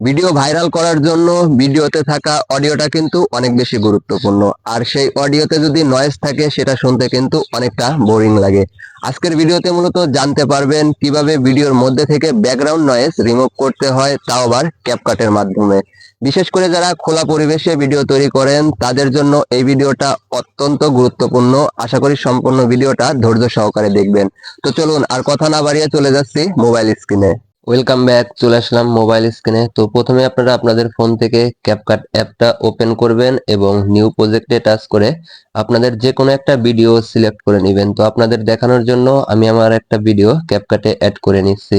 Video viral করার জন্য ভিডিওতে থাকা অডিওটা কিন্তু অনেক বেশি গুরুত্বপূর্ণ। আর সেই অডিওতে যদি নয়েজ থাকে, সেটা শুনতে কিন্তু অনেকটা বোরিং লাগে। আজকের ভিডিওতে মূলত জানতে পারবেন কীভাবে ভিডিওর মধ্যে থেকে ব্যাকগ্রাউন্ড নয়েজ রিমুভ করতে হয়, তাও আবার ক্যাপকাটের মাধ্যমে। বিশেষ করে যারা খোলা পরিবেশে ভিডিও তৈরি করেন, তাদের জন্য এই ভিডিওটা অত্যন্ত গুরুত্বপূর্ণ। আশা করি সম্পূর্ণ ভিডিওটা ধৈর্য সহকারে দেখবেন। তো চলুন, আর কথা না বাড়িয়ে চলে যাচ্ছি মোবাইল স্ক্রিনে ওয়েলকাম ব্যাক চলে আসলাম মোবাইল স্ক্রিনে তো প্রথমে আপনারা আপনাদের ফোন থেকে ক্যাপকাট অ্যাপটা ওপেন করবেন এবং নিউ প্রজেক্টে টাচ করে আপনাদের যে কোনো একটা ভিডিও সিলেক্ট করে নেবেন। তো আপনাদের দেখানোর জন্য আমি আমার একটা ভিডিও ক্যাপকাটে অ্যাড করে নিচ্ছি।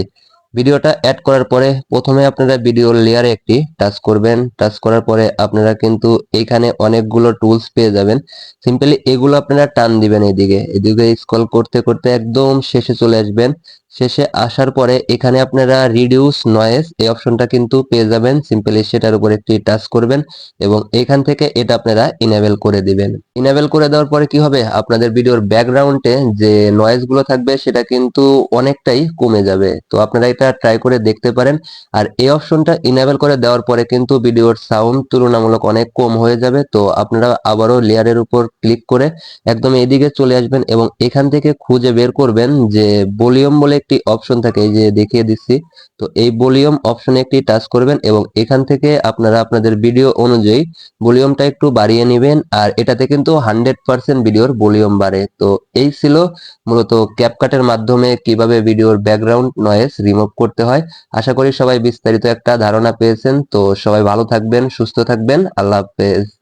ভিডিওটা অ্যাড করার পরে প্রথমে আপনারা ভিডিও লেয়ারে একটি টাচ করবেন। টাচ করার পরে আপনারা কিন্তু এইখানে অনেকগুলো টুলস পেয়ে যাবেন। সিম্পলি এগুলো আপনারা টান দিবেন এদিকে। এদিকে স্ক্রল করতে করতে একদম শেষে চলে আসবেন। শেষে আসার পরে এখানে আপনারা রিডিউস নয়েজ এই অপশনটা কিন্তু পেয়ে যাবেন। সিম্পলি সেটার উপর একটি টাচ করবেন এবং এখান থেকে এটা আপনারা ইনেবল করে দিবেন। ইনেবল করে দেওয়ার পরে কি হবে? আপনাদের ভিডিওর ব্যাকগ্রাউন্ডে যে নয়েজগুলো থাকবে সেটা কিন্তু অনেকটাই কমে যাবে। তো আপনারা এটা ট্রাই করে দেখতে পারেন। আর এই অপশনটা ইনেবল করে দেওয়ার পরে কিন্তু ভিডিওর সাউন্ড তুলনামূলক অনেক কম হয়ে যাবে। তো আপনারা আবারও লেয়ারের উপর ক্লিক করে একদম এদিকে চলে আসবেন এবং এখান থেকে খুঁজে বের করবেন যে ভলিউম বলে একটি অপশন থাকে যে দেখিয়ে দিচ্ছি। তো এই ভলিউম অপশনে একটি টাচ করবেন এবং এখান থেকে আপনারা আপনাদের ভিডিও অনুযায়ী ভলিউমটা একটু বাড়িয়ে নেবেন আর এটাতে কিন্তু হান্ড্রেড পার্সেন্ট ভিডিওর ভলিউম বাড়ে। তো এই ছিল মূলত ক্যাপকাটের মাধ্যমে কীভাবে ভিডিওর ব্যাকগ্রাউন্ড নয়েজ রিমুভ করতে হয়। আশা করি সবাই বিস্তারিত একটা ধারণা পেয়েছেন। তো সবাই ভালো থাকবেন, সুস্থ থাকবেন। আল্লাহ হাফেজ।